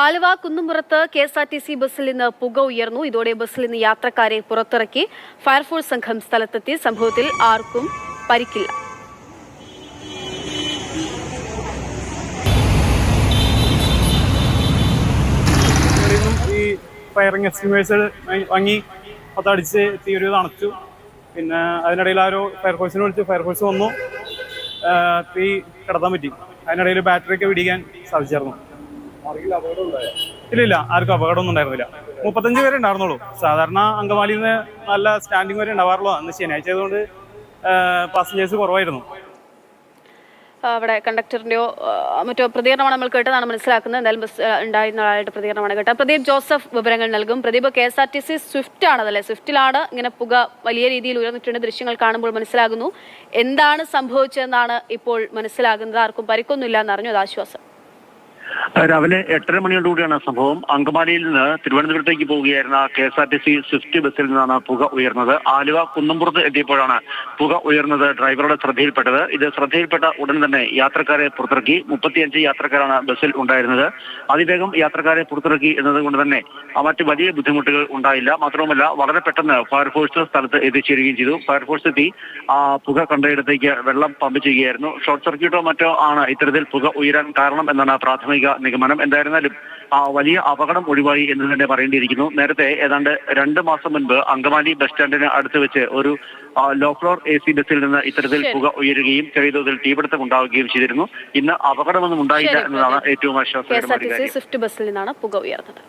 Aluva Kunnumpurathu K S R T C ബസ്സിൽ നിന്ന് പുക ഉയർന്നു. ഇതോടെ ബസ്സിൽ നിന്ന് യാത്രക്കാരെ പുറത്തിറക്കി ഫയർഫോഴ്സ് സംഘം സ്ഥലത്തെത്തി. സംഭവത്തിൽ ആർക്കും പരിക്കില്ല. ഈ ഫയറിംഗ് വാങ്ങി പത്തടിച്ച് തീ ഒരു പിന്നെ അതിനിടയിൽ ആ ഒരു ഫയർഫോഴ്സിനെ വിളിച്ച് ഫയർഫോഴ്സ് വന്നു. തീ കിടത്താൻ പറ്റി. അതിനിടയിൽ ബാറ്ററി ഒക്കെ പിടിക്കാൻ സാധിച്ചായിരുന്നു. ഇല്ല ഇല്ല ആർക്കും അപകടമൊന്നും ഉണ്ടായിരുന്നില്ല. മുപ്പത്തഞ്ച് പേരെ ഉണ്ടായിരുന്നുള്ളൂ. സാധാരണ അങ്കമാലിയിൽ നിന്ന് നല്ല സ്റ്റാൻഡിങ് വരെ ഉണ്ടാവാറുള്ളൂ. അന്ന് ശനിയാഴ്ച ആയതുകൊണ്ട് പാസഞ്ചേഴ്സ് കുറവായിരുന്നു. അവിടെ കണ്ടക്ടറിന്റെയോ മറ്റോ പ്രതികരണമാണ് നമ്മൾ കേട്ടതാണ് മനസ്സിലാക്കുന്നത്. എന്തായാലും ബസ് ഉണ്ടായിരുന്ന ആളായിട്ട് പ്രതികരണമാണ് കേട്ടത്. പ്രദീപ് ജോസഫ് വിവരങ്ങൾ നൽകും. Pradeep K S R T C Swift ആണതല്ലേ? സ്വിഫ്റ്റിലാണ് ഇങ്ങനെ പുക വലിയ രീതിയിൽ ഉയർന്നിട്ടുണ്ട്. ദൃശ്യങ്ങൾ കാണുമ്പോൾ മനസ്സിലാകുന്നു. എന്താണ് സംഭവിച്ചതെന്നാണ് ഇപ്പോൾ മനസ്സിലാകുന്നത്. ആർക്കും പരിക്കൊന്നുമില്ല എന്നറിഞ്ഞു. അത് ആശ്വാസം രാവിലെ എട്ടര മണിയോടുകൂടിയാണ് സംഭവം. അങ്കമാലിയിൽ നിന്ന് തിരുവനന്തപുരത്തേക്ക് പോവുകയായിരുന്ന K S R T C Swift ബസ്സിൽ നിന്നാണ് പുക ഉയർന്നത്. ആലുവ കുന്നംപുറത്ത് എത്തിയപ്പോഴാണ് പുക ഉയർന്നത് ഡ്രൈവറുടെ ശ്രദ്ധയിൽപ്പെട്ടത്. ഇത് ശ്രദ്ധയിൽപ്പെട്ട ഉടൻ തന്നെ യാത്രക്കാരെ പുറത്തിറക്കി. മുപ്പത്തിയഞ്ച് യാത്രക്കാരാണ് ബസ്സിൽ ഉണ്ടായിരുന്നത്. അതിവേഗം യാത്രക്കാരെ പുറത്തിറക്കി എന്നതുകൊണ്ട് തന്നെ മറ്റ് വലിയ ബുദ്ധിമുട്ടുകൾ ഉണ്ടായില്ല. മാത്രവുമല്ല വളരെ പെട്ടെന്ന് ഫയർഫോഴ്സ് സ്ഥലത്ത് എത്തിച്ചേരുകയും ചെയ്തു. ഫയർഫോഴ്സ് എത്തി ആ പുക കണ്ടയിടത്തേക്ക് വെള്ളം പമ്പ് ചെയ്യുകയായിരുന്നു. ഷോർട്ട് സർക്യൂട്ടോ മറ്റോ ആണ് ഇത്തരത്തിൽ പുക ഉയരാൻ കാരണം എന്നാണ് പ്രാഥമിക നിഗമനം എന്തായിരുന്നാലും ആ വലിയ അപകടം ഒഴിവായി എന്ന് തന്നെ പറയേണ്ടിയിരിക്കുന്നു. നേരത്തെ ഏതാണ്ട് രണ്ട് മാസം മുൻപ് അങ്കമാലി ബസ് സ്റ്റാൻഡിന് അടുത്ത് വെച്ച് ഒരു ലോ ഫ്ലോർ എ സി ബസ്സിൽ നിന്ന് ഇത്തരത്തിൽ. പുക ഉയരുകയും ചെറിയ തോതിൽ തീപിടുത്തം ഉണ്ടാവുകയും ചെയ്തിരുന്നു. ഇന്ന് അപകടമൊന്നും ഉണ്ടായില്ല എന്നതാണ് ഏറ്റവും ആശ്വാസകരമായ സ്വിഫ്റ്റ് ബസ്സിൽ നിന്നാണ് പുക ഉയർന്നത്.